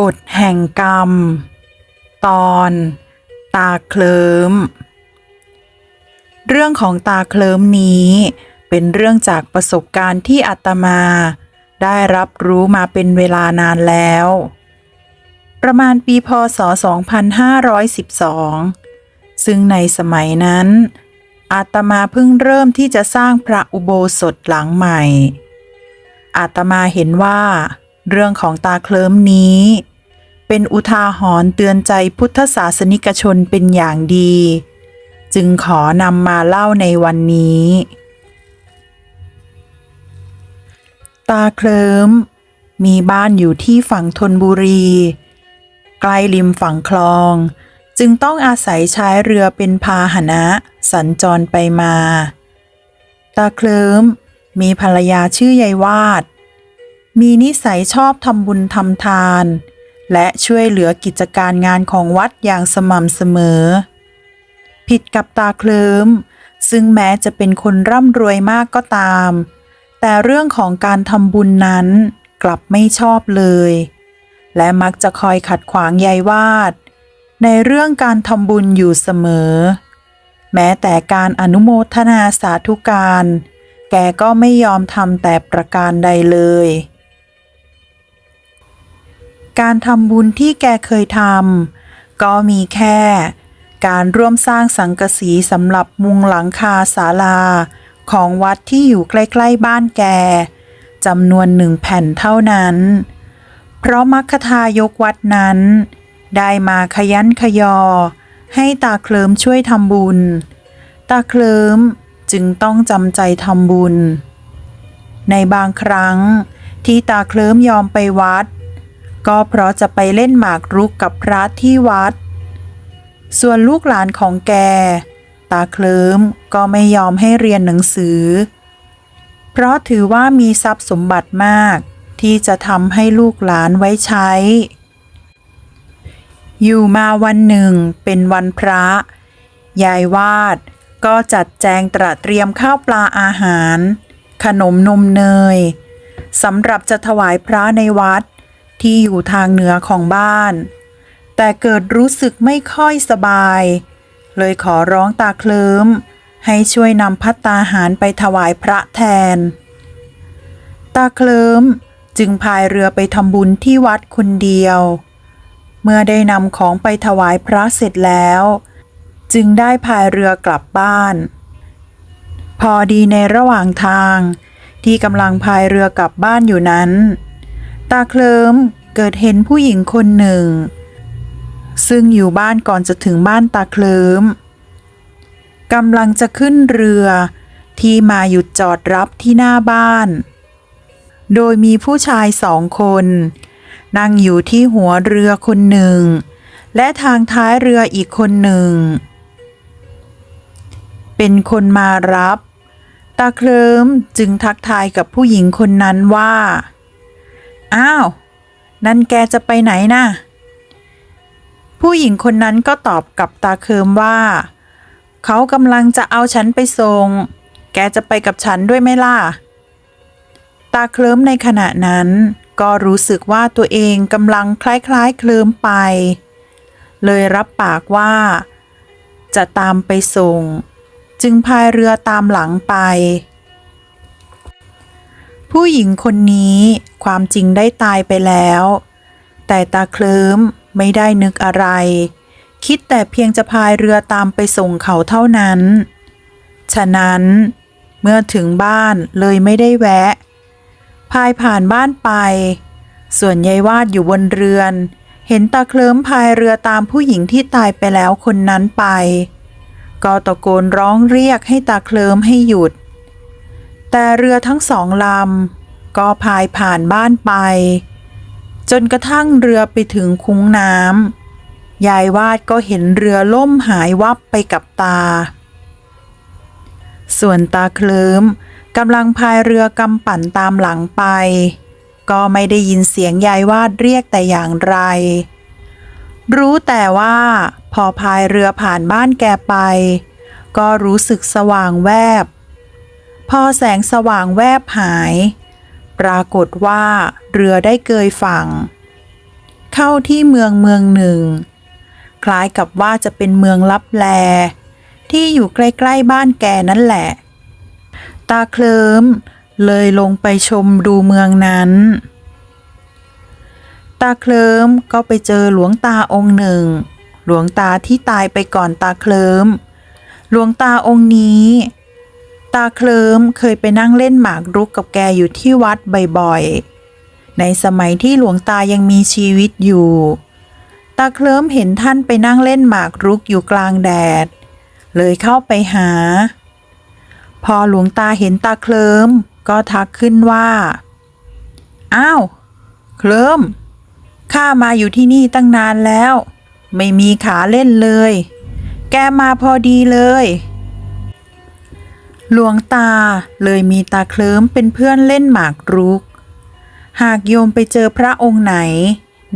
กฎแห่งกรรม ตอน ตาเคลิมเรื่องของตาเคลิมนี้เป็นเรื่องจากประสบการณ์ที่อาตมา ได้รับรู้มาเป็นเวลานานแล้ว ประมาณปีพศ 2512 ซึ่งในสมัยนั้น อาตมาเพิ่งเริ่มที่จะสร้างพระอุโบสถหลังใหม่ อาตมาเห็นว่า เรื่องของตาเคลิมนี้ เป็นอุทาหรณ์เตือนใจพุทธศาสนิกชนเป็นอย่างดี จึงขอนำมาเล่าในวันนี้ ตาเคลิ้มมีบ้านอยู่ที่ฝั่งธนบุรี ใกล้ริมฝั่งคลอง จึงต้องอาศัยใช้เรือเป็นพาหนะสัญจรไปมา ตาเคลิ้มมีภรรยาชื่อยายวาด มีนิสัยชอบทำบุญทำทาน และช่วยเหลือกิจการงานของวัดอย่างสม่ำเสมอ ผิดกับตาเคลิมซึ่งแม้จะเป็นคนร่ำรวยมากก็ตาม แต่เรื่องของการทำบุญนั้นกลับไม่ชอบเลย และมักจะคอยขัดขวางยายวาด ในเรื่องการทำบุญอยู่เสมอ แม้แต่การอนุโมทนาสาธุการ แกก็ไม่ยอมทำแต่ประการใดเลย การทำบุญที่แกเคยทำก็มีแค่ การร่วมสร้างสังกสีสำหรับมุงหลังคาศาลา ของวัดที่อยู่ใกล้ ๆ บ้านแกจำนวนหนึ่งแผ่นเท่านั้น เพราะมัคคทายกวัดนั้น ได้มาขยันขยอ ให้ตาเคลิมช่วยทำบุญ ตาเคลิมจึงต้องจำใจทำบุญ ในบางครั้งที่ตาเคลิมยอมไปวัด ก็เพราะจะไปเล่นหมากรุกกับพระที่วัด ส่วนลูกหลานของแก ตาเคลิมก็ไม่ยอมให้เรียนหนังสือ เพราะถือว่ามีทรัพย์สมบัติมาก ที่จะทำให้ลูกหลานไว้ใช้ อยู่มาวันหนึ่งเป็นวันพระ ยายวาดก็จัดแจงตระเตรียมข้าวปลาอาหาร ขนมนมเนยสำหรับจะถวายพระในวัด ที่อยู่ทางเหนือของบ้าน แต่เกิดรู้สึกไม่ค่อยสบาย เลยขอร้องตาเคลิมให้ช่วยนำพัตตาหารไปถวายพระแทน ตาเคลิมจึงพายเรือไปทำบุญที่วัดคนเดียว เมื่อได้นำของไปถวายพระเสร็จแล้ว จึงได้พายเรือกลับบ้าน พอดีในระหว่างทางที่กำลังพายเรือกลับบ้านอยู่นั้น ตาเคลิมเกิดเห็นผู้หญิงคนหนึ่ง ซึ่งอยู่บ้านก่อนจะถึงบ้านตาเคลิมกำลังจะขึ้นเรือที่มาหยุดจอดรับที่หน้าบ้าน โดยมีผู้ชายสองคน นั่งอยู่ที่หัวเรือคนหนึ่ง และทางท้ายเรืออีกคนหนึ่ง เป็นคนมารับ ตาเคลิมจึงทักทายกับผู้หญิงคนนั้นว่า อ้าว นั่นแกจะไปไหนนะ่ะ ผู้หญิงคนนั้นก็ตอบกับตาเคิมว่า เขากำลังจะเอาฉันไปส่ง แกจะไปกับฉันด้วยไหมล่ะ ตาเคลิ้มในขณะนั้น ก็รู้สึกว่าตัวเองกำลังคล้ายๆเคลิ้มไป เลยรับปากว่า จะตามไปส่ง จึงพายเรือตามหลังไป ผู้หญิงคนนี้ความจริงได้ตายไปแล้ว แต่ตาเคลิ้มไม่ได้นึกอะไร คิดแต่เพียงจะพายเรือตามไปส่งเขาเท่านั้น ฉะนั้นเมื่อถึงบ้านเลยไม่ได้แวะ พายผ่านบ้านไป ส่วนยายวาดอยู่บนเรือน เห็นตาเคลิ้มพายเรือตามผู้หญิงที่ตายไปแล้วคนนั้นไป ก็ตะโกนร้องเรียกให้ตาเคลิ้มให้หยุด แต่เรือทั้งสองลำก็พายผ่านบ้านไป จนกระทั่งเรือไปถึงคุ้งน้ำยายวาดก็เห็นเรือล่มหายวับไปกับตา ส่วนตาเคลิ้มกำลังพายเรือกำปั่นตามหลังไป ก็ไม่ได้ยินเสียงยายวาดเรียกแต่อย่างไร รู้แต่ว่า พอพายเรือผ่านบ้านแกไป ก็รู้สึกสว่างแวบ พอแสงสว่างแวบหาย ปรากฏว่าเรือได้เกยฝั่ง เข้าที่เมืองเมืองหนึ่ง คล้ายกับว่าจะเป็นเมืองลับแล ที่อยู่ใกล้ๆบ้านแกนั่นแหละ ตาเคลิมเลยลงไปชมดูเมืองนั้น ตาเคลิมก็ไปเจอหลวงตาองค์หนึ่ง หลวงตาที่ตายไปก่อนตาเคลิมหลวงตาองค์นี้ ตาเคลิมเคยไปนั่งเล่นหมากรุกกับแกอยู่ที่วัดบ่อยๆ ในสมัยที่หลวงตายังมีชีวิตอยู่ ตาเคลิมเห็นท่านไปนั่งเล่นหมากรุกอยู่กลางแดด เลยเข้าไปหา พอหลวงตาเห็นตาเคลิมก็ทักขึ้นว่า อ้าว เคลิมข้ามาอยู่ที่นี่ตั้งนานแล้ว ไม่มีขาเล่นเลย แกมาพอดีเลย หลวงตาเลยมีตาเคลิ้มเป็นเพื่อนเล่นหมากรุก หากโยมไปเจอพระองค์ไหน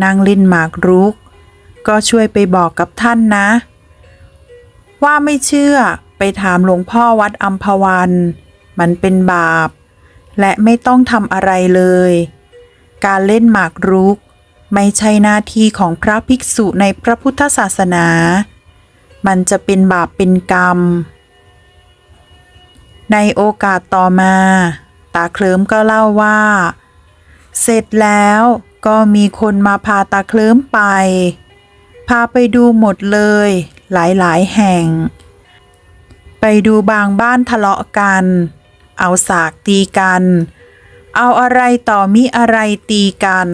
นั่งเล่นหมากรุก ก็ช่วยไปบอกกับท่านนะ ว่าไม่เชื่อไปถามหลวงพ่อวัดอัมพวัน มันเป็นบาป และไม่ต้องทำอะไรเลย การเล่นหมากรุก ไม่ใช่หน้าที่ของพระภิกษุในพระพุทธศาสนา มันจะเป็นบาปเป็นกรรม ในโอกาสต่อมา ตาเคลิ้มก็เล่าว่า เสร็จแล้วก็มีคนมาพาตาเคลิ้มไป พาไปดูหมดเลย หลายๆ แห่ง ไปดูบางบ้านทะเลาะกัน เอาสากตีกัน เอาอะไรต่อมิอะไรตีกัน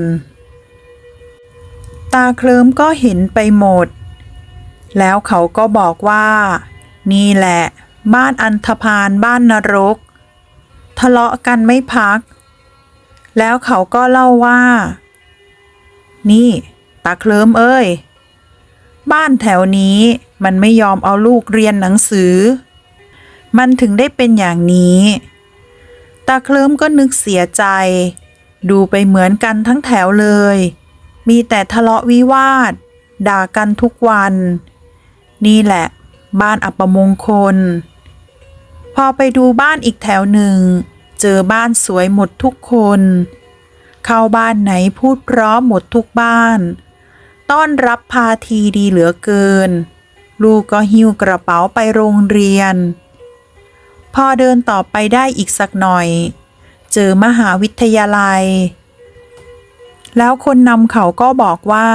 ตาเคลิ้มก็เห็นไปหมด แล้วเขาก็บอกว่า นี่แหละ บ้านอันธพาลบ้านนรก ทะเลาะกันไม่พัก แล้วเขาก็เล่าว่า นี่ ตาเคลิมเอ้ย บ้านแถวนี้มันไม่ยอมเอาลูกเรียนหนังสือ มันถึงได้เป็นอย่างนี้ ตาเคลิมก็นึกเสียใจ ดูไปเหมือนกันทั้งแถวเลย มีแต่ทะเลาะวิวาท ด่ากันทุกวัน นี่แหละบ้านอัปมงคล พอไปดูบ้านอีกแถวหนึ่ง เจอบ้านสวยหมดทุกคน เข้าบ้านไหนพูดพราะหมดทุกบ้าน ต้อนรับพาทีดีเหลือเกิน ลูกก็หิ้วกระเป๋าไปโรงเรียน พอเดินต่อไปได้อีกสักหน่อย เจอมหาวิทยาลัย แล้วคนนำเขาก็บอกว่า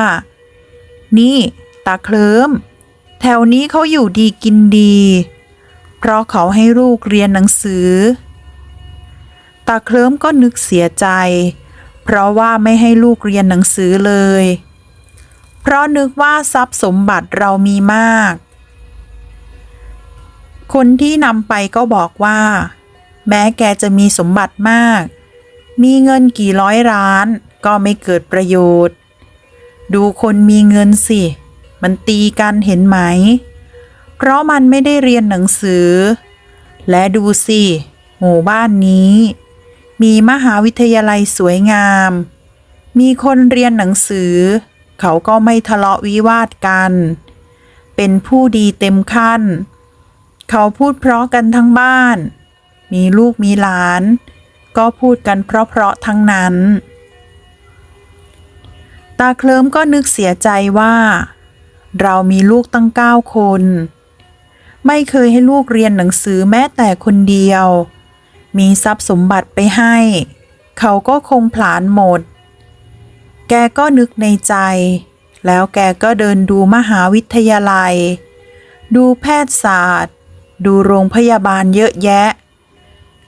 นี่ ตาเคลิมแถวนี้เขาอยู่ดีกินดี เพราะเขาให้ลูกเรียนหนังสือ ตาเคลิ้มก็นึกเสียใจ เพราะว่าไม่ให้ลูกเรียนหนังสือเลย เพราะนึกว่าทรัพย์สมบัติเรามีมาก คนที่นำไปก็บอกว่า แม้แกจะมีสมบัติมาก มีเงินกี่ร้อยล้านก็ไม่เกิดประโยชน์ ดูคนมีเงินสิ มันตีกันเห็นไหม เพราะมันไม่ได้เรียนหนังสือ และดูสิ หมู่บ้านนี้ มีมหาวิทยาลัยสวยงาม มีคนเรียนหนังสือ เขาก็ไม่ทะเลาะวิวาทกัน เป็นผู้ดีเต็มขั้น เขาพูดเพราะกันทั้งบ้าน มีลูกมีหลาน ก็พูดกันเพราะๆทั้งนั้น ตาเคลิ้มก็นึกเสียใจว่าเรามีลูกตั้งเก้าคน ไม่เคยให้ลูกเรียนหนังสือแม้แต่คนเดียว มีทรัพย์สมบัติไปให้ เขาก็คงผลาญหมด แกก็นึกในใจ แล้วแกก็เดินดูมหาวิทยาลัย ดูแพทยศาสตร์ ดูโรงพยาบาลเยอะแยะ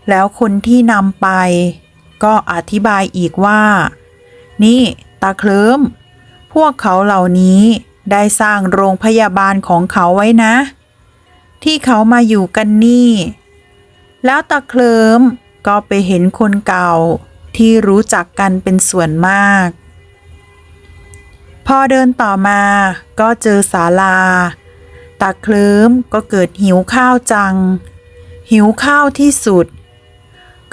แล้วคนที่นำไป ก็อธิบายอีกว่า นี่ตาเคลิ้มพวกเขาเหล่านี้ได้สร้างโรงพยาบาลของเขาไว้นะ ที่เขามาอยู่กันนี่ แล้วตาเคลิ้มก็ไปเห็นคนเก่าที่รู้จักกันเป็นส่วนมาก พอเดินต่อมาก็เจอศาลา ตาเคลิ้มก็เกิดหิวข้าวจัง หิวข้าวที่สุด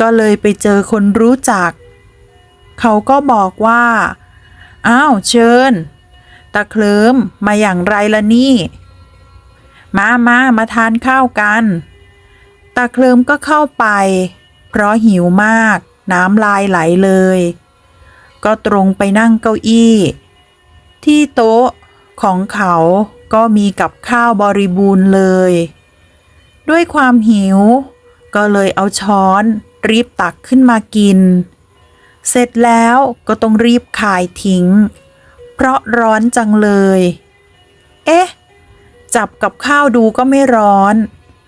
ก็เลยไปเจอคนรู้จัก เขาก็บอกว่า อ้าวเชิญ ตาเคลิ้มมาอย่างไรละนี่ มามามาทานข้าวกัน ตาเคลิมก็เข้าไป เพราะหิวมาก น้ำลายไหลเลย ก็ตรงไปนั่งเก้าอี้ ที่โต๊ะของเขาก็มีกับข้าวบริบูรณ์เลย ด้วยความหิว ก็เลยเอาช้อนรีบตักขึ้นมากิน เสร็จแล้วก็ต้องรีบขายทิ้ง เพราะร้อนจังเลย เอ๊ะ จับกับข้าวดูก็ไม่ร้อน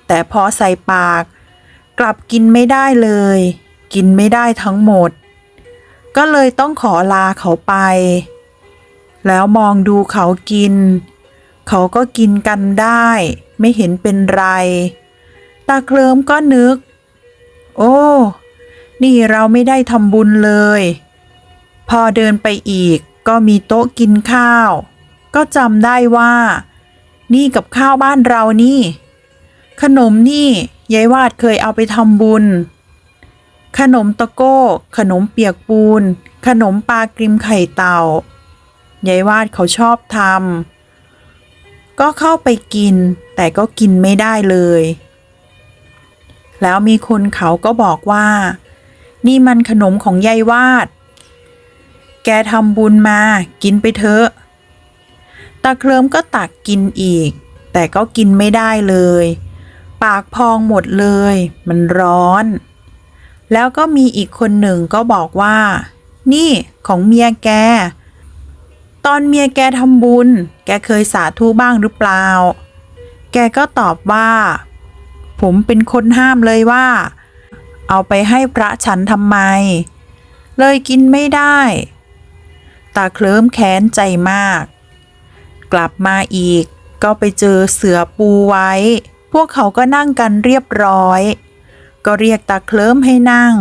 แต่พอใส่ปาก กลับกินไม่ได้เลย กินไม่ได้ทั้งหมด ก็เลยต้องขอลาเขาไป แล้วมองดูเขากิน เขาก็กินกันได้ ไม่เห็นเป็นไร ตาเคลิมก็นึก โอ้ นี่เราไม่ได้ทำบุญเลย พอเดินไปอีกก็มีโต๊ะกินข้าว ก็จำได้ว่า นี่กับข้าวบ้านเรานี่ ขนมนี่ยายวาดเคยเอาไปทำบุญ ขนมตะโก้ ขนมเปียกปูน ขนมปลากริมไข่เต่ายายวาดเขาชอบทำก็เข้าไปกิน แต่ก็กินไม่ได้เลย แล้วมีคนเขาก็บอกว่า นี่มันขนมของยายวาด แกทำบุญมา กินไปเถอะ ตาเคลิมก็ตักกินอีก แต่ก็กินไม่ได้เลย ปากพองหมดเลย มันร้อน แล้วก็มีอีกคนหนึ่งก็บอกว่า นี่ของเมียแก ตอนเมียแกทำบุญ แกเคยสาธุบ้างหรือเปล่า แกก็ตอบว่า ผมเป็นคนห้ามเลยว่า เอาไปให้พระฉันทำไม เลยกินไม่ได้ ตาเคลิ้มแค้นใจมาก กลับมาอีก ก็ไปเจอเสือปูไว้ พวกเขาก็นั่งกันเรียบร้อย ก็เรียกตาเคลิ้มให้นั่ง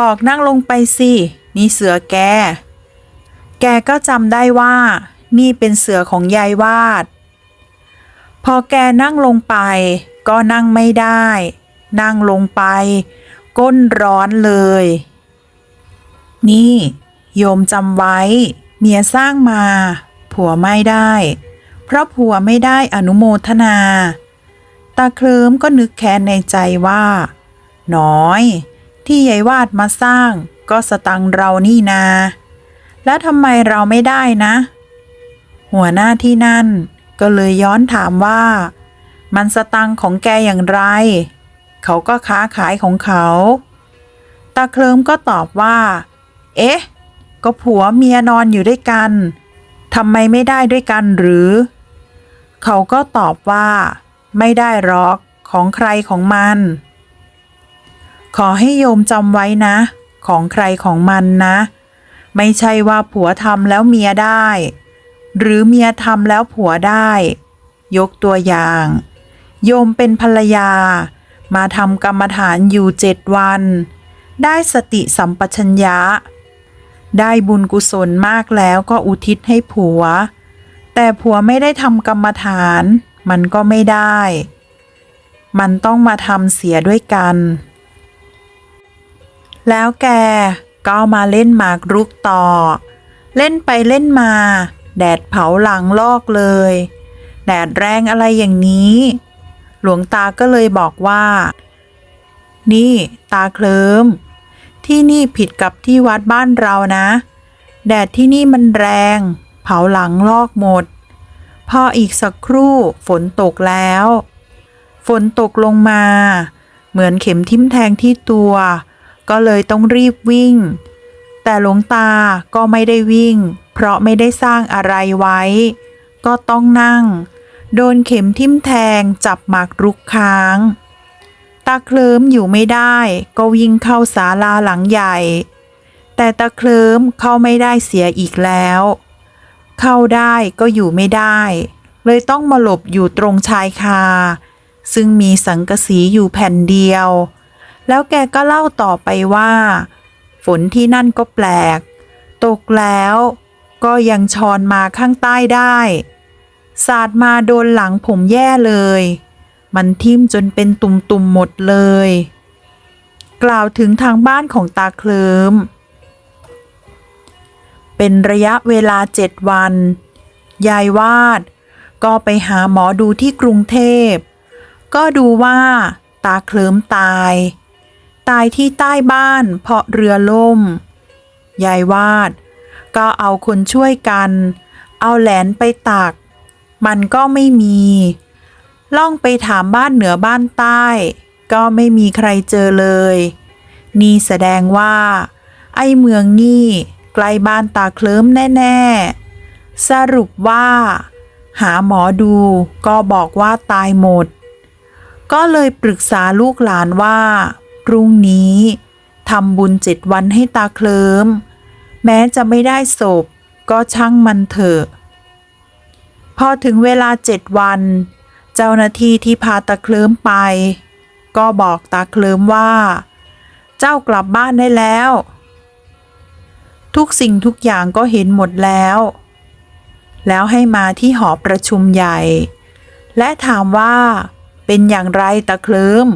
บอกนั่งลงไปสินี่เสือแก แกก็จำได้ว่า นี่เป็นเสือของยายวาด พอแกนั่งลงไป ก็นั่งไม่ได้ นั่งลงไป ก้นร้อนเลย นี่ โยมจำไว้ เมียสร้างมา ผัวไม่ได้ เพราะผัวไม่ได้อนุโมทนา ตาเคลิมก็นึกแค้นในใจว่า น้อย ที่ยายวาดมาสร้างก็สตังเรานี่นา แล้วทำไมเราไม่ได้นะ หัวหน้าที่นั่นก็เลยย้อนถามว่า มันสตังของแกอย่างไร เขาก็ค้าขายของเขา ตาเคลิมก็ตอบว่า เอ๊ะ ก็ผัวเมียนอนอยู่ด้วยกัน ทำไมไม่ได้ด้วยกันหรือ เขาก็ตอบว่า ไม่ได้หรอกของใครของมัน ขอให้โยมจำไว้นะ ของใครของมันนะ ไม่ใช่ว่าผัวทำแล้วเมียได้ หรือเมียทำแล้วผัวได้ ยกตัวอย่าง โยมเป็นภรรยา มาทำกรรมฐานอยู่เจ็ดวัน ได้สติสัมปชัญญะ ได้บุญกุศลมากแล้วก็อุทิศให้ผัว แต่ผัวไม่ได้ทำกรรมฐาน มันก็ไม่ได้ มันต้องมาทำเสียด้วยกัน แล้วแกก็มาเล่นหมากรุกต่อ เล่นไปเล่นมา แดดเผาหลังลอกเลย แดดแรงอะไรอย่างนี้ หลวงตาก็เลยบอกว่า นี่ตาเคลิม ที่นี่ผิดกับที่วัดบ้านเรานะ แดดที่นี่มันแรง เผาหลังลอกหมด พออีกสักครู่ฝนตกแล้ว ฝนตกลงมา เหมือนเข็มทิ่มแทงที่ตัว ก็เลยต้องรีบวิ่ง แต่หลวงตาก็ไม่ได้วิ่ง เพราะไม่ได้สร้างอะไรไว้ ก็ต้องนั่ง โดนเข็มทิ่มแทงจับหมากรุกค้าง ตาเคลิ้มอยู่ไม่ได้ ก็วิ่งเข้าศาลาหลังใหญ่ แต่ตาเคลิ้มเข้าไม่ได้เสียอีกแล้ว เข้าได้ก็อยู่ไม่ได้ เลยต้องมาหลบอยู่ตรงชายคา ซึ่งมีสังกะสีอยู่แผ่นเดียว แล้วแกก็เล่าต่อไปว่า ฝนที่นั่นก็แปลก ตกแล้วก็ยังชอนมาข้างใต้ได้ สาดมาโดนหลังผมแย่เลย มันทิ่มจนเป็นตุ่มๆหมดเลย กล่าวถึงทางบ้านของตาเคลิมเป็นระยะเวลาเจ็ดวัน ยายวาด ก็ไปหาหมอดูที่กรุงเทพ ก็ดูว่า ตาเคลิมตาย ตายที่ใต้บ้านเพราะเรือล่ม ยายวาด ก็เอาคนช่วยกัน เอาแหลนไปตัก มันก็ไม่มี ล่องไปถามบ้านเหนือบ้านใต้ ก็ไม่มีใครเจอเลย นี่แสดงว่า ไอ้เมืองนี่ใกล้บ้านตาเคลิ้มแน่ ๆ สรุปว่า หาหมอดูก็บอกว่าตายหมด ก็เลยปรึกษาลูกหลานว่า พรุ่งนี้ทำบุญเจ็ดวันให้ตาเคลิ้ม แม้จะไม่ได้ศพก็ช่างมันเถอะ พอถึงเวลาเจ็ดวัน เจ้าหน้าที่ที่พาตาเคลิมไป ก็บอกตาเคลิมว่า เจ้ากลับบ้านได้แล้ว ทุกสิ่งทุกอย่างก็เห็นหมดแล้ว แล้วให้มาที่หอประชุมใหญ่ และถามว่าเป็นอย่างไรตะเคลิม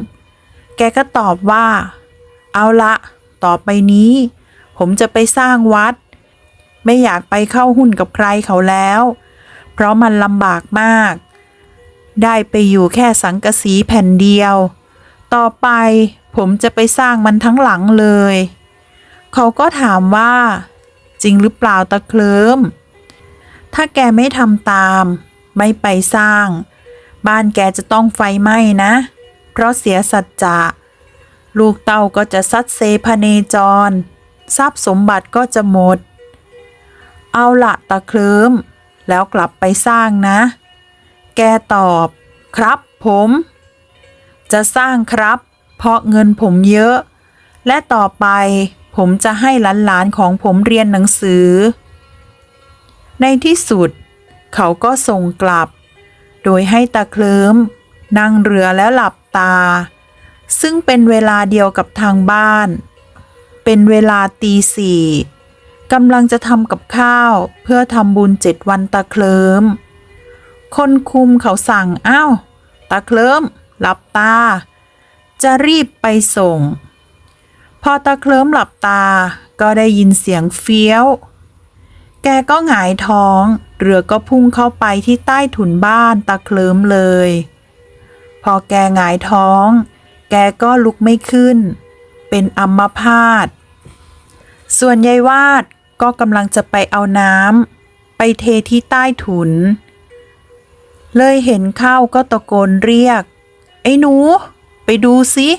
แกก็ตอบว่า เอาละต่อไปนี้ ผมจะไปสร้างวัด ไม่อยากไปเข้าหุ้นกับใครเขาแล้ว เพราะมันลำบากมาก ได้ไปอยู่แค่สังกะสีแผ่นเดียว ต่อไปผมจะไปสร้างมันทั้งหลังเลย เขาก็ถามว่า จริงหรือเปล่าตะเคลิม ถ้าแกไม่ทำตาม ไม่ไปสร้าง บ้านแกจะต้องไฟไหม้นะ เพราะเสียสัจจะลูกเต้าก็จะซัดเซพเนจร ทรัพย์สมบัติก็จะหมด เอาละตะเคลิม แล้วกลับไปสร้างนะ แกตอบ ครับผม จะสร้างครับ เพราะเงินผมเยอะ และต่อไปผมจะให้หลานๆของผมเรียนหนังสือ ในที่สุด เขาก็ส่งกลับ โดยให้ตาเคลิ้มนั่งเรือแล้วหลับตา ซึ่งเป็นเวลาเดียวกับทางบ้าน เป็นเวลาตีสี่กำลังจะทำกับข้าวเพื่อทำบุญเจ็ดวันตาเคลิ้ม คนคุมเขาสั่งอ้าวตาเคลิ้มหลับตา จะรีบไปส่ง พอตาเคลิ้มหลับตาก็ได้ยินเสียงเฟี้ยว แกก็หงายท้อง เรือก็พุ่งเข้าไปที่ใต้ถุนบ้านตาเคลิ้มเลย พอแกหงายท้อง แกก็ลุกไม่ขึ้น เป็นอัมพาตส่วนยายวาดก็กำลังจะไปเอาน้ำไปเทที่ใต้ถุน เลยเห็นเข้าก็ตะโกนเรียก ไอ้หนู ไปดูสิ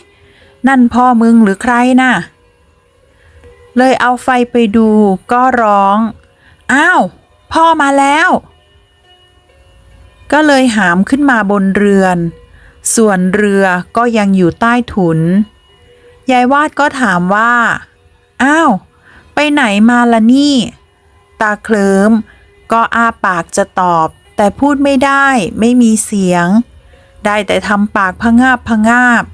นั่นพ่อมึงหรือใครน่ะ เลยเอาไฟไปดูก็ร้อง อ้าว พ่อมาแล้ว ก็เลยหามขึ้นมาบนเรือน ส่วนเรือก็ยังอยู่ใต้ถุน ยายวาดก็ถามว่า อ้าว ไปไหนมาละนี่ ตาเคลิมก็อ้าปากจะตอบ แต่พูดไม่ได้ไม่มีเสียง ได้แต่ทำปากพะงาบพะงาบ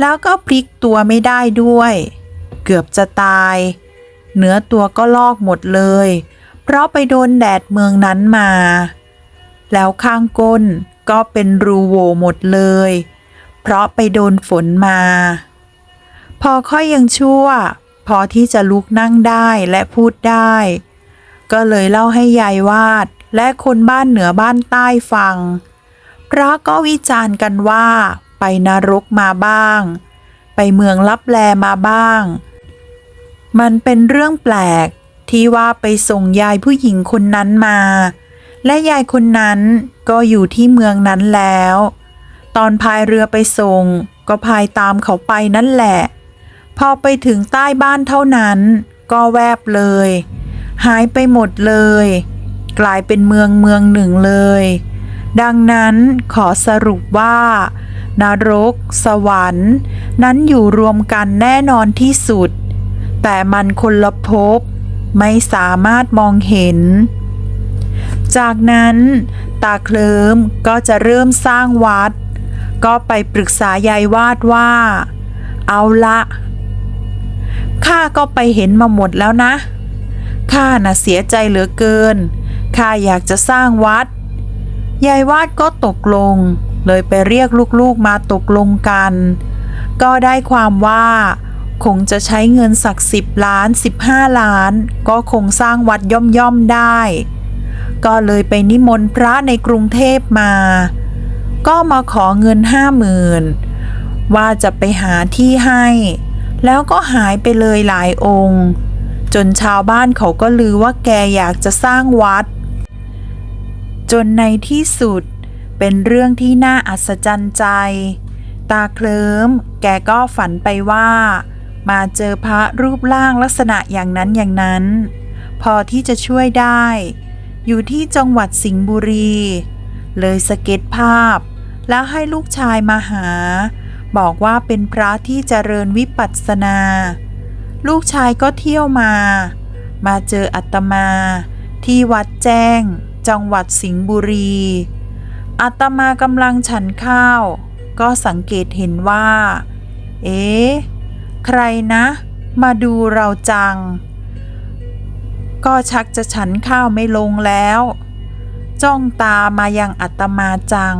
แล้วก็พลิกตัวไม่ได้ด้วย เกือบจะตาย เนื้อตัวก็ลอกหมดเลย เพราะไปโดนแดดเมืองนั้นมา แล้วข้างก้นก็เป็นรูโวหมดเลย เพราะไปโดนฝนมา พอค่อยยังชั่ว พอที่จะลุกนั่งได้และพูดได้ ก็เลยเล่าให้ยายวาด และคนบ้านเหนือบ้านใต้ฟัง พระก็วิจารณ์กันว่า ไปนรกมาบ้าง ไปเมืองลับแลมาบ้าง มันเป็นเรื่องแปลกที่ว่าไปส่งยายผู้หญิงคนนั้นมา และยายคนนั้นก็อยู่ที่เมืองนั้นแล้ว ตอนพายเรือไปส่ง ก็พายตามเขาไปนั่นแหละ พอไปถึงใต้บ้านเท่านั้น ก็แวบเลย หายไปหมดเลย กลายเป็นเมืองเมืองหนึ่งเลย ดังนั้นขอสรุปว่า นรก สวรรค์ นั้นอยู่รวมกันแน่นอนที่สุด แต่มันคนละภพไม่สามารถมองเห็น จากนั้น ตาเคลิมก็จะเริ่มสร้างวัด ก็ไปปรึกษายายวาดว่า เอาละข้าก็ไปเห็นมาหมดแล้วนะ ข้าน่ะเสียใจเหลือเกิน ข้าอยากจะสร้างวัด ยายวาดก็ตกลง เลยไปเรียกลูกๆมาตกลงกัน ก็ได้ความว่า คงจะใช้เงินสักสิบล้านสิบห้าล้าน ก็คงสร้างวัดย่อมๆได้ ก็เลยไปนิมนต์พระในกรุงเทพมา ก็มาขอเงินห้าหมื่นว่าจะไปหาที่ให้ แล้วก็หายไปเลยหลายองค์ จนชาวบ้านเขาก็ลือว่าแกอยากจะสร้างวัด จนในที่สุด เป็นเรื่องที่น่าอัศจรรย์ใจ ตาเคลิ้ม แกก็ฝันไปว่า มาเจอพระรูปร่างลักษณะอย่างนั้นอย่างนั้น พอที่จะช่วยได้ อยู่ที่จังหวัดสิงห์บุรี เลยสเก็ตภาพ แล้วให้ลูกชายมาหา บอกว่าเป็นพระที่เจริญวิปัสสนา ลูกชายก็เที่ยวมา มาเจออัตมา ที่วัดแจ้ง จังหวัดสิงห์บุรีอัตมากำลังฉันข้าว ก็สังเกตเห็นว่า เอ๊ะ ใครนะ มาดูเราจัง ก็ชักจะฉันข้าวไม่ลงแล้ว จ้องตามายังอัตมาจัง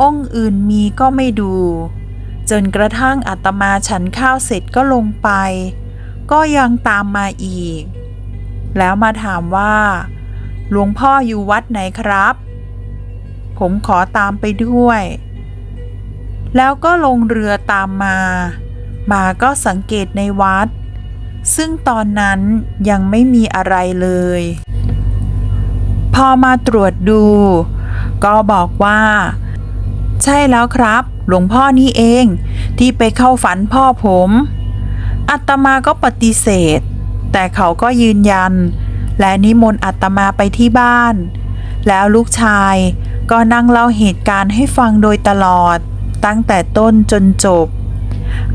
องค์อื่นมีก็ไม่ดู จนกระทั่งอัตมาฉันข้าวเสร็จก็ลงไป ก็ยังตามมาอีก แล้วมาถามว่า หลวงพ่ออยู่วัดไหนครับ ผมขอตามไปด้วย แล้วก็ลงเรือตามมา มาก็สังเกตในวัด ซึ่งตอนนั้นยังไม่มีอะไรเลย พอมาตรวจดู ก็บอกว่า ใช่แล้วครับ หลวงพ่อนี่เองที่ไปเข้าฝันพ่อผม อัตมาก็ปฏิเสธ แต่เขาก็ยืนยัน และนิมนต์อัตมาไปที่บ้าน แล้วลูกชายก็นั่งเล่าเหตุการณ์ให้ฟังโดยตลอด ตั้งแต่ต้นจนจบ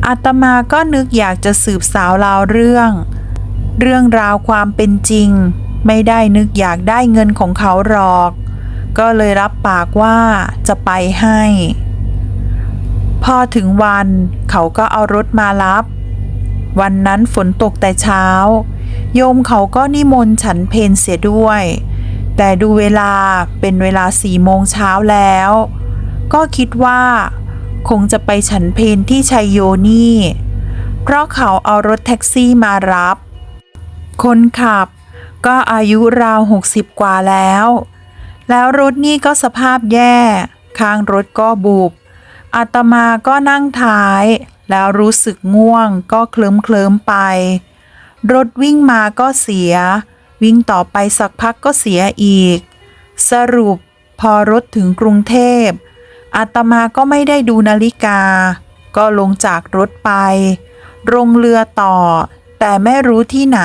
อาตมาก็นึกอยากจะสืบสาวราวเรื่อง เรื่องราวความเป็นจริง ไม่ได้นึกอยากได้เงินของเขาหรอก ก็เลยรับปากว่าจะไปให้ พอถึงวันเขาก็เอารถมารับ วันนั้นฝนตกแต่เช้า โยมเขาก็นิมนต์ฉันเพนเสียด้วย แต่ดูเวลาเป็นเวลาสี่โมงเช้าแล้ว ก็คิดว่า คงจะไปฉันเพนที่ชัยโยนี่ เพราะเขาเอารถแท็กซี่มารับ คนขับก็อายุราวหกสิบกว่าแล้ว แล้วรถนี่ก็สภาพแย่ ข้างรถก็บุบ อาตมาก็นั่งท้าย แล้วรู้สึกง่วงก็เคลิ้มเคลิมๆไป รถวิ่งมาก็เสีย วิ่งต่อไปสักพักก็เสียอีก สรุปพอรถถึงกรุงเทพ อาตมาก็ไม่ได้ดูนาฬิกา ก็ลงจากรถไป ลงเรือต่อ แต่ไม่รู้ที่ไหน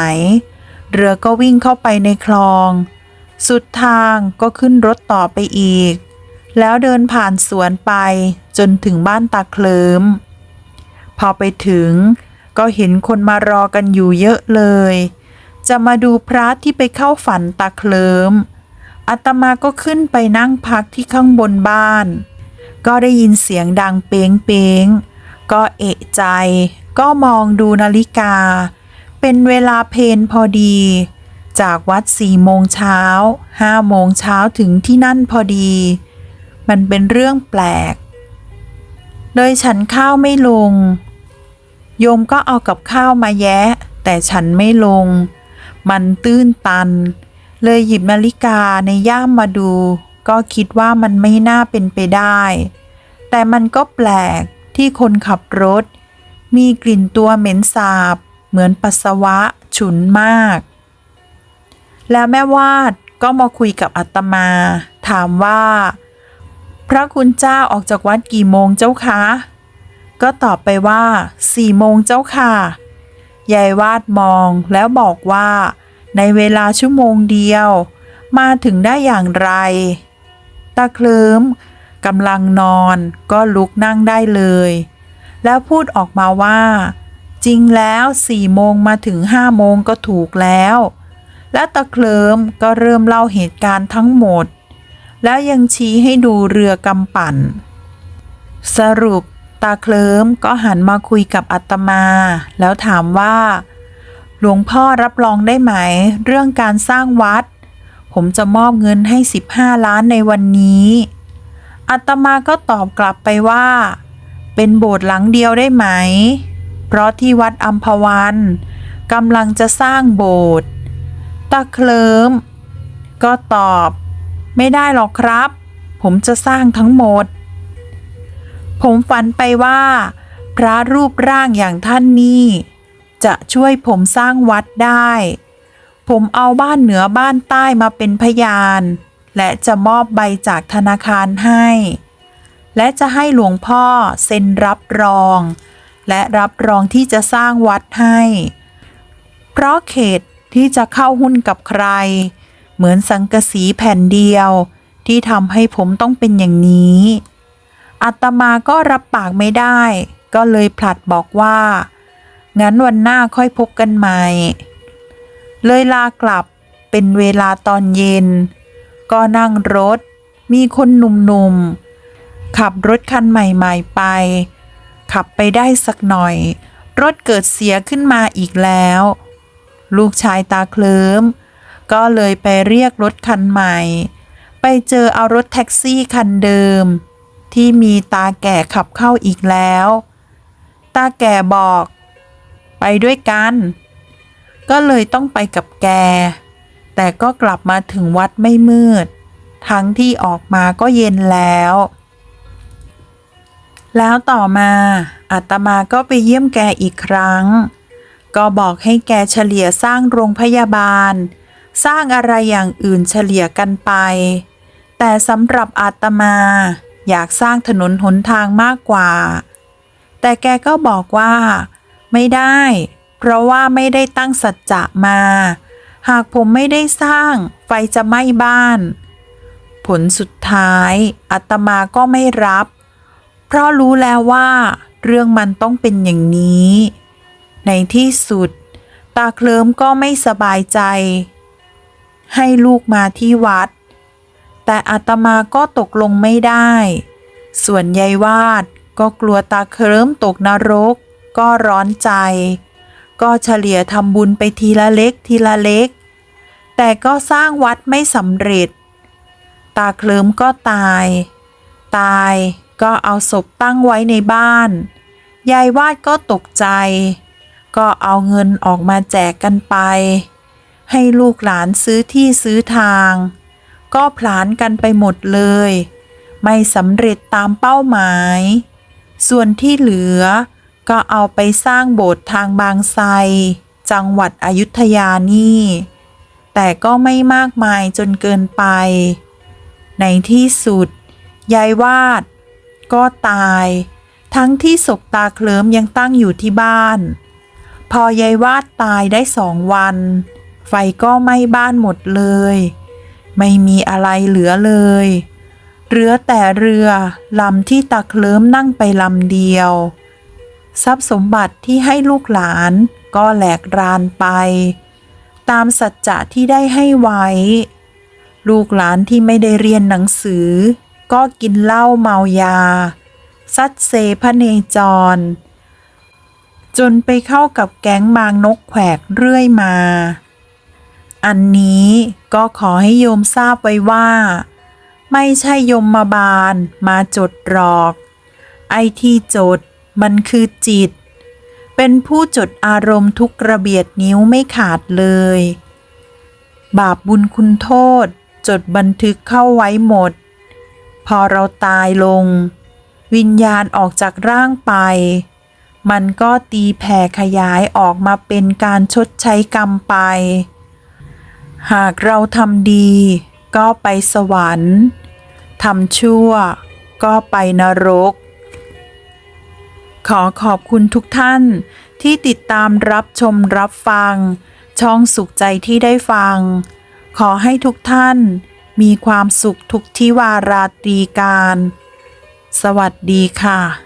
เรือก็วิ่งเข้าไปในคลอง สุดทางก็ขึ้นรถต่อไปอีก แล้วเดินผ่านสวนไปจนถึงบ้านตาเคลิมพอไปถึง ก็เห็นคนมารอกันอยู่เยอะเลย จะมาดูพระที่ไปเข้าฝันตาเคลิมอาตมาก็ขึ้นไปนั่งพักที่ข้างบนบ้าน ก็ได้ยินเสียงดังเป้งเป้งก็เอะใจ ก็มองดูนาฬิกา เป็นเวลาเพนพอดี จากวัดสี่โมงเช้าห้าโมงเช้าถึงที่นั่นพอดี มันเป็นเรื่องแปลกเลยฉันข้าวไม่ลง โยมก็เอากับข้าวมาแยะ แต่ฉันไม่ลง มันตื้นตัน เลยหยิบนาฬิกาในย่ามมาดู ก็คิดว่ามันไม่น่าเป็นไปได้ แต่มันก็แปลกที่คนขับรถ มีกลิ่นตัวเหม็นสาบ เหมือนปัสสาวะฉุนมาก แล้วแม่วาดก็มาคุยกับอาตมา ถามว่า พระคุณเจ้าออกจากวัดกี่โมงเจ้าคะ ก็ตอบไปว่าสี่โมงเจ้าค่ะ ยายวาดมองแล้วบอกว่า ในเวลาชั่วโมงเดียว มาถึงได้อย่างไร ตาเคลิมกำลังนอนก็ลุกนั่งได้เลย แล้วพูดออกมาว่า จริงแล้วสี่โมงมาถึงห้าโมงก็ถูกแล้ว และตะเคลิมก็เริ่มเล่าเหตุการณ์ทั้งหมด แล้วยังชี้ให้ดูเรือกำปั่น สรุป ตาเคลิมก็หันมาคุยกับอาตมา แล้วถามว่า หลวงพ่อรับรองได้ไหม เรื่องการสร้างวัด ผมจะมอบเงินให้ 15 ล้านในวันนี้อาตมาก็ตอบกลับไปว่า เป็นโบสถ์หลังเดียวได้ไหม เพราะที่วัดอัมพวันกำลังจะสร้างโบสถ์ตาเคลิมก็ตอบ ไม่ได้หรอกครับ ผมจะสร้างทั้งหมด ผมฝันไปว่า พระรูปร่างอย่างท่านนี้จะช่วยผมสร้างวัดได้ ผมเอาบ้านเหนือบ้านใต้มาเป็นพยาน และจะมอบใบจากธนาคารให้ และจะให้หลวงพ่อเซ็นรับรอง และรับรองที่จะสร้างวัดให้ เพราะเขตที่จะเข้าหุ้นกับใคร เหมือนสังกะสีแผ่นเดียว ที่ทำให้ผมต้องเป็นอย่างนี้ อาตมาก็รับปากไม่ได้ ก็เลยผลัดบอกว่า งั้นวันหน้าค่อยพบกันใหม่ เลยลากลับเป็นเวลาตอนเย็น ก็นั่งรถ มีคนหนุ่มๆ ขับรถคันใหม่ๆไป ขับไปได้สักหน่อย รถเกิดเสียขึ้นมาอีกแล้ว ลูกชายตาเคลิ้มก็เลยไปเรียกรถคันใหม่ ไปเจอเอารถแท็กซี่คันเดิม ที่มีตาแก่ขับเข้าอีกแล้ว ตาแก่บอก ไปด้วยกัน ก็เลยต้องไปกับแก แต่ก็กลับมาถึงวัดไม่มืด ทั้งที่ออกมาก็เย็นแล้ว แล้วต่อมาอาตมาก็ไปเยี่ยมแกอีกครั้ง ก็บอกให้แกเฉลี่ยสร้างโรงพยาบาล สร้างอะไรอย่างอื่นเฉลี่ยกันไป แต่สำหรับอาตมา อยากสร้างถนนหนทางมากกว่า แต่แกก็บอกว่า ไม่ได้ เพราะว่าไม่ได้ตั้งสัจจะมา หากผมไม่ได้สร้าง ไฟจะไหม้บ้าน ผลสุดท้ายอาตมาก็ไม่รับ เพราะรู้แล้วว่า เรื่องมันต้องเป็นอย่างนี้ ในที่สุด ตาเคลิ้มก็ไม่สบายใจ ให้ลูกมาที่วัด แต่อาตมาก็ตกลงไม่ได้ ส่วนยายวาดก็กลัวตาเคลิ้มตกนรก ก็ร้อนใจ ก็เฉลี่ยทำบุญไปทีละเล็กทีละเล็ก แต่ก็สร้างวัดไม่สำเร็จ ตาเคลิ้มก็ตาย ตายก็เอาศพตั้งไว้ในบ้าน ยายวาดก็ตกใจ ก็เอาเงินออกมาแจกกันไป ให้ลูกหลานซื้อที่ซื้อทาง ก็ผลานกันไปหมดเลย ไม่สำเร็จตามเป้าหมาย ส่วนที่เหลือก็เอาไปสร้างโบสถ์ทางบางไทรจังหวัดอยุธยานี่ แต่ก็ไม่มากมายจนเกินไป ในที่สุด ยายวาด ก็ตาย ทั้งที่ศพตาเคลิมยังตั้งอยู่ที่บ้าน พอยายวาดตายได้สองวัน ไฟก็ไหม้บ้านหมดเลย ไม่มีอะไรเหลือเลย เหลือแต่เรือลำที่ตาเคลิ้มนั่งไปลำเดียว ทรัพย์สมบัติที่ให้ลูกหลานก็แหลกรานไป ตามสัจจะที่ได้ให้ไว้ ลูกหลานที่ไม่ได้เรียนหนังสือ ก็กินเหล้าเมายา ซัดเซพระเนจร จนไปเข้ากับแก๊งบางนกแขวกเรื่อยมา อันนี้ ก็ขอให้โยมทราบไว้ว่า ไม่ใช่ยมมาบาลมาจดหรอก ไอที่จดมันคือจิต เป็นผู้จดอารมณ์ทุกกระเบียดนิ้วไม่ขาดเลย บาปบุญคุณโทษจดบันทึกเข้าไว้หมด พอเราตายลง วิญญาณออกจากร่างไป มันก็ตีแผ่ขยายออกมาเป็นการชดใช้กรรมไป หากเราทำดีก็ไปสวรรค์ทำชั่วก็ไปนรก ขอขอบคุณทุกท่านที่ติดตามรับชมรับฟัง ช่องสุขใจที่ได้ฟัง ขอให้ทุกท่านมีความสุขทุกที่วาราตรีการ สวัสดีค่ะ